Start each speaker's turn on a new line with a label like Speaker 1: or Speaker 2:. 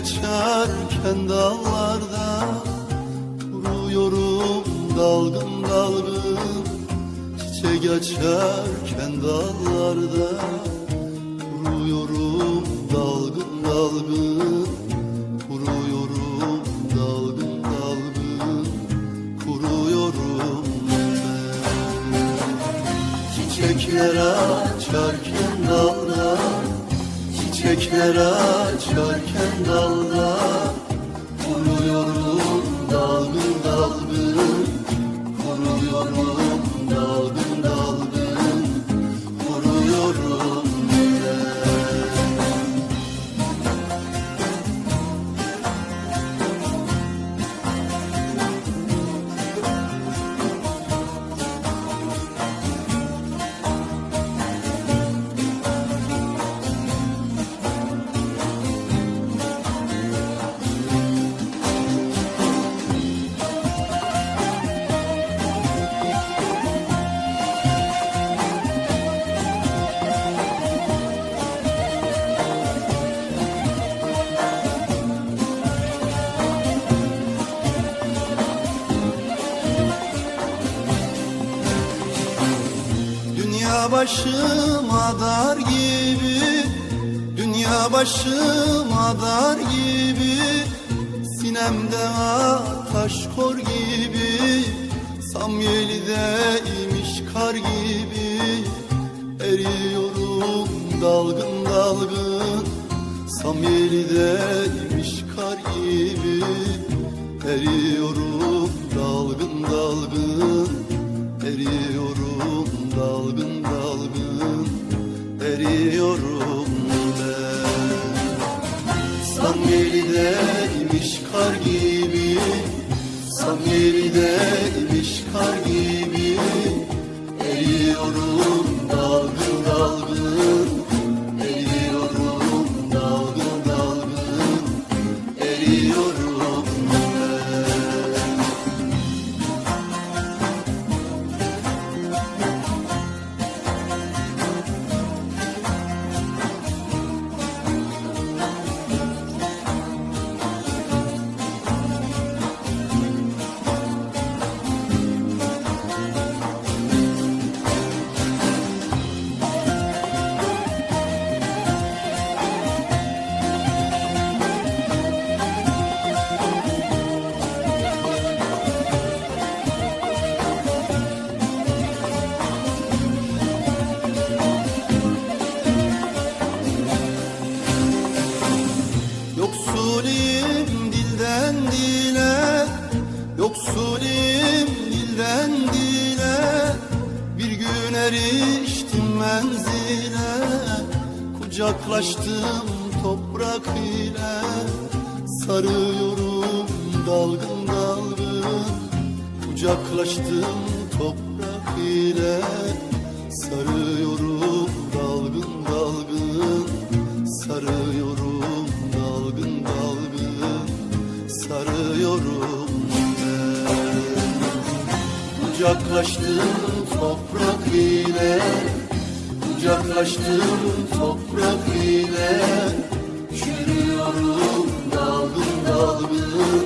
Speaker 1: açarken dallarda Kuruyorum dalgın dalgın. Çiçek açarken dallarda Kuruyorum dalgın dalgın Çiçekler açarken dalda Kuruyorum Dünya başıma dar gibi Dünya başıma dar gibi Sinemde ateş kor gibi Samyeli'deymiş kar gibi Eriyorum dalgın dalgın Samyeli'deymiş kar gibi Eriyorum Eriyorum ben. Samyeli'deymiş kar gibi Samyeli'deymiş kar gibi. Eriyorum Kucaklaştım toprak ile Sarıyorum dalgın dalgın. Kucaklaştım toprak ile Sarıyorum dalgın dalgın. Sarıyorum dalgın dalgın Sarıyorum ben. Kucaklaştım toprak ile Kucaklaştım toprak ile. Çürüyorum dalgın dalgın